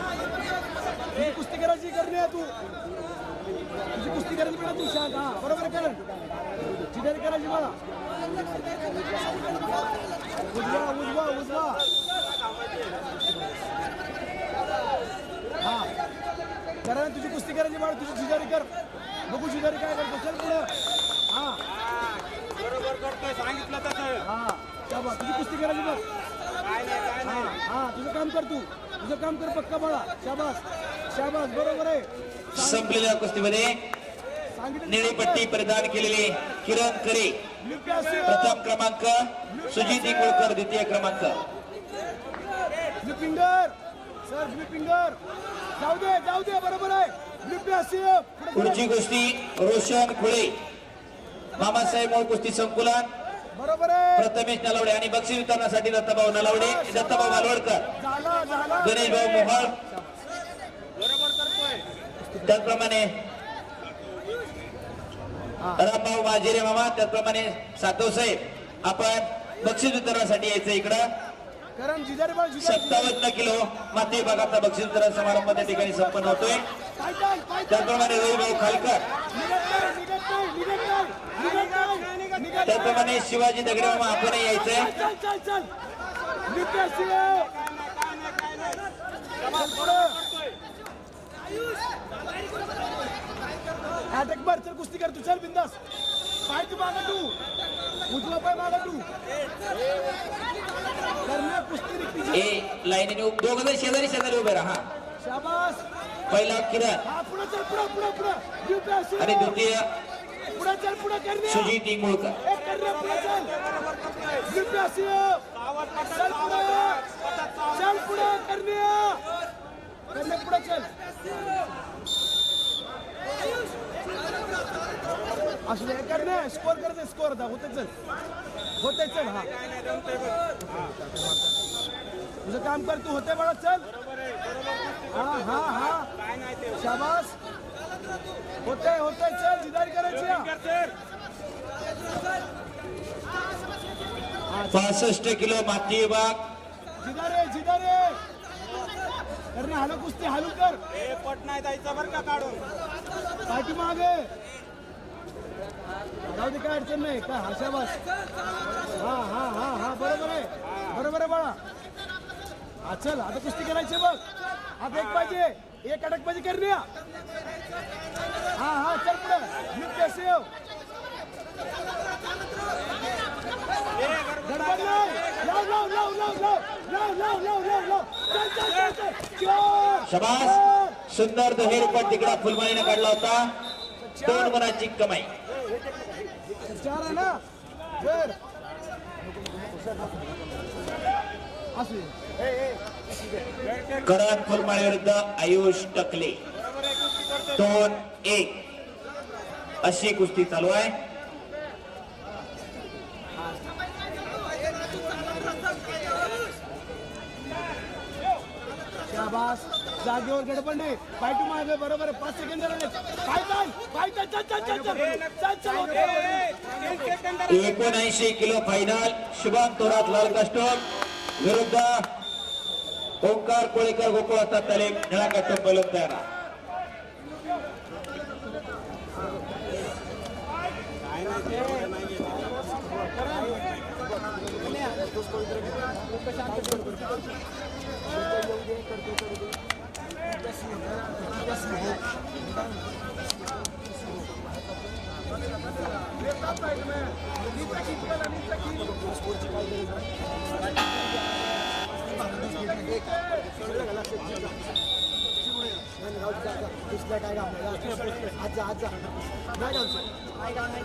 तुझी कुस्ती करायची करणे आहे तू. तुझी कुस्ती करायची बेटा तू शांत. हा बरोबर करण चिदारी करायची मला. उजवा उजवा उजवा. हा. करण तुझी कुस्ती करायची बाळा तुझी चिदारी कर. बघू चिदारी काय करतो चल पुढं. हा. बरोबर करतोय सांगितलं तसं. हा. तुझी कुस्ती करायची बघ. हा हा तुझं काम कर तू. तुझं काम कर पक्का बाळा. शाबास. शाबास बरोबर आहे. संपलेल्या कुस्तीमध्ये निळी पट्टी परिधान केलेले किरण करे. प्रथम क्रमांक सुजित इंगोळकर द्वितीय क्रमांक. फिंगर सर ब्लू फिंगर जाऊ दे जाऊ दे बरोबर आहे. पुढची कुस्ती रोशन खुळे. मामासाहेब मूळ कुस्ती संकुलन प्रथमेश नलावडे आणि बक्षीस वितरणासाठी दत्ताभाऊ नलावडे दत्ताभाऊ मालवडकर. गणेश भाऊ मोहोळ. त्याचप्रमाणे रामभाऊ माजिरे मामा त्याचप्रमाणे सातव साहेब. आपण बक्षीस वितरणासाठी यायचं इकडं. सत्तावन्न किलो माते विभागाचा बक्षीस वितरण समारंभ त्या ठिकाणी संपन्न होतोय. त्याचप्रमाणे रविभाऊ खालकर. त्याचप्रमाणे शिवाजी दगडे मामा आपणही यायचंय. चल अटॅक मार कुस्ती कर तू. चल बिंदास. पाय तू मागा तू. उजवा पाय मागा तू. कुस्ती ए लाईनीने दोघं जण शेजारी शेजारी उभे राहा. शाबास. पहिला किरण. पुढे चल पुढे पुढे पुढे. ब्लू पॅस आणि द्वितीय सुजित इंगुळकर. स्कोर करते स्कोर होते चल. होते चल हा. तुझं काम कर तू होते बळा चल. हा हा हा. शाबास. होते होते चल जिदारी करायची. पासष्ट किलो माती विभाग जिदारे जिदारे करणे हालू कुस्ती हालू कर. हे पट नाही जायचं बरं का काढून. पाठी मागे. जाऊ दे काय अडचण नाही काय हा शाबास हा हा हा हा बरोबर आहे. बरोबर आहे बाळा. हा चल आता कुस्ती करायची बघ. आता एक पाहिजे एक अटक पाहिजे करणे. हा चल पुढे. कसे येऊ शबास सुंदर दुहेर तिकडा फुलमाईने काढला होता. दोन मनाची कमाई. करण फुलमाळी विरुद्ध आयुष टकले. दोन एक. अशी कुस्ती चालू आहे. जागेवर गडपंडे पायटू मागे बरोबर पाच सेकंद एकोणऐंशी किलो फायनल शुभम थोरात लाल कस्टम. विरुद्ध ओंकार कोळेकर गोकुळ असतात तले निळा कस्टम बलून तयार आज जा आज जा नाही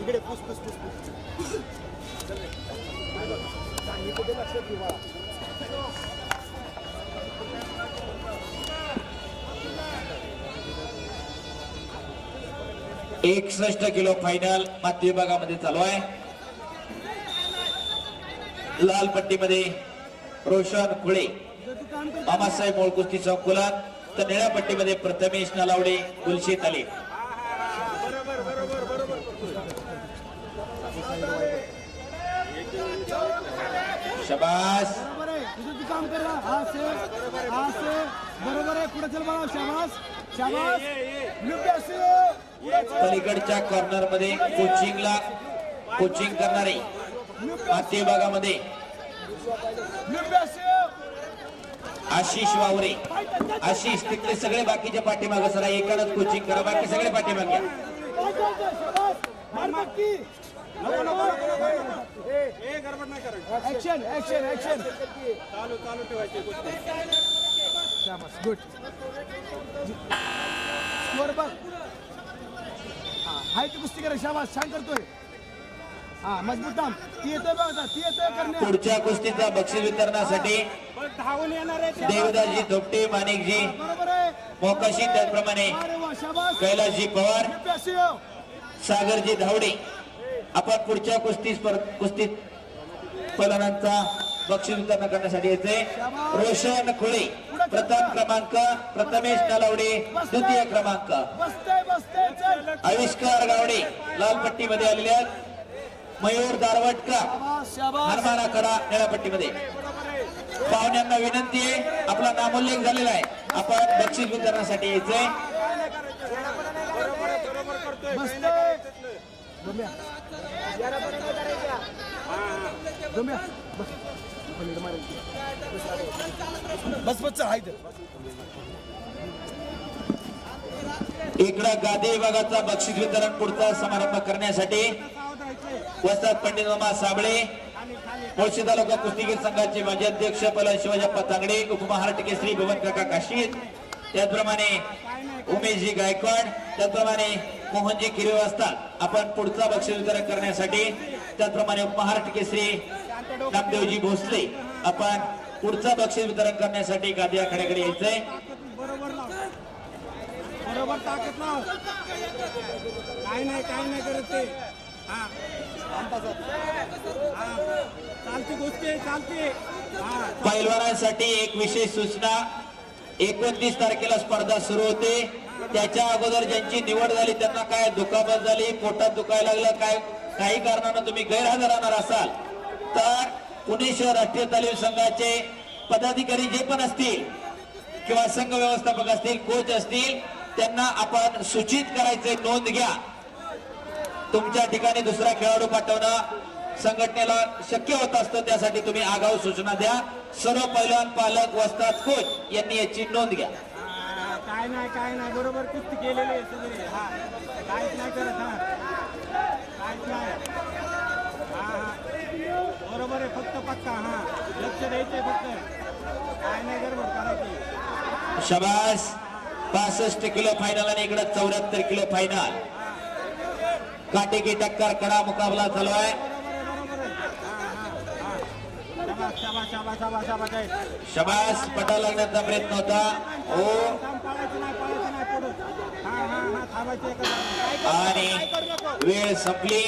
इकडे पुस पुस पुस पुस. सांगितलं ते लक्षात ठेवा एकसष्ट किलो फायनल माती विभागामध्ये चालू आहे. लाल पट्टीमध्ये रोशन खुळे मामासाहेब मूळ कुस्ती संकुलन तर निळ्या पट्टीमध्ये प्रथमेश नलावडे गुलशेत अली बरोबर बरोबर बरोबर शबास. काम कर. ना. हा से हा से बरोबर आहे. पुढे चल शाबास. शाबास. पलीकडच्या कॉर्नरमध्ये कोचिंगला कोचिंग करणारे माते भागामध्ये आशिष वावरे. आशिष तिकडे सगळे बाकीच्या पाठीमागे सरा. एकाच कोचिंग करा. बाकी सगळे पाठीमागे ऍक्शन ऍक्शन ऍक्शन चालू चालू ठेवायची गोष्टी. शाबास गुड स्कोर बघ. हा हाय ती कुस्ती करे शाबास छान करतोय. हा मजबूत थांब. ती येतोय बघ आता ती येतोय करण्या पुढच्या कुस्तीचा बक्षीस वितरणासाठी धावून येणार आहे. देवदासजी धोपटे माणिकजी. बरोबर आहे. मोकाशी त्याचप्रमाणे. अरे वा शाबास. कैलासजी पवार. सागरजी धावडे. आपण पुढच्या कुस्ती कुस्ती कुस्तीत बक्षीस वितरण करण्यासाठी येते रोशन खुळे प्रथम क्रमांक प्रथमेश नलावडे द्वितीय क्रमांक. आविष्कार गावडे लाल पट्टीमध्ये आलेले आहेत. मयूर दारवटकर शाबास शाबास हनुमाना पाहुण्यांना विनंती आहे आपला नामोल्लेख झालेला आहे. आपण बक्षीस वितरणासाठी यायचंय बस बस चल इकडं गादी विभागाचा बक्षीस वितरण पुढचा समारंभ करण्यासाठी वस्ताद पंडित मामा साबळे मुळशी तालुका कुस्तीगीर संघाचे माजी अध्यक्ष पलन शिवाजप्पा तांगडे उपमहाराष्ट्र केसरी भवन काका काशीद त्याचप्रमाणे उमेशजी गायकवाड त्याचप्रमाणे मोहनजी किरवे असतात. आपण पुढचा बक्षीस वितरण करण्यासाठी त्याचप्रमाणे उपमहाराष्ट्र केसरी नामदेवजी भोसले. आपण पुढचा बक्षीस वितरण करण्यासाठी गादी आखाड्याकडे यायचंय. बरोबर ताकद लाव. काय नाही काय नाही करत ते. हा. हा. चालती गोष्टी चालते. पैलवानांसाठी एक विशेष सूचना. एकोणतीस तारखेला स्पर्धा सुरू होते. त्याच्या अगोदर ज्यांची निवड झाली त्यांना काय दुखापत झाली पोटात दुखायला लागलं काय काही कारणानं तुम्ही गैरहजर राहणार असाल तर पुणे शहर राष्ट्रीय तालीम संघाचे पदाधिकारी जे पण असतील किंवा संघ व्यवस्थापक असतील कोच असतील त्यांना आपण सूचित करायचे नोंद घ्या. तुमच्या ठिकाणी दुसरा खेळाडू पाठवणं संघटनेला शक्य होत असतं त्यासाठी तुम्ही आगाऊ सूचना द्या. सर्व पैलवान पालक वस्ताद कोच यांनी याची नोंद घ्या. काय नाही काय नाही बरोबर कुस्ती केलेली आहे सगळे. हा. काहीच नाही करत हा. काहीच नाही. हा हा. बरोबर आहे फक्त पक्का हा. लक्ष द्यायचंय फक्त. काय नाही गडबड करायची. शबास. पासष्ट किलो फायनल आणि इकडे चौऱ्याहत्तर किलो फायनल काटेकी टक्कर कडा मुकाबला चालू आहे. शबास पटा लागण्याचा प्रयत्न होता हो आणि वेळ संपली.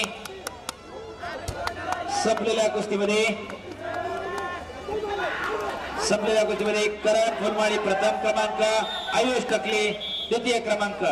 संपलेल्या कुस्तीमध्ये. संपलेल्या कुस्तीमध्ये करण फुलमाळी प्रथम क्रमांक आयुष टकले द्वितीय क्रमांक.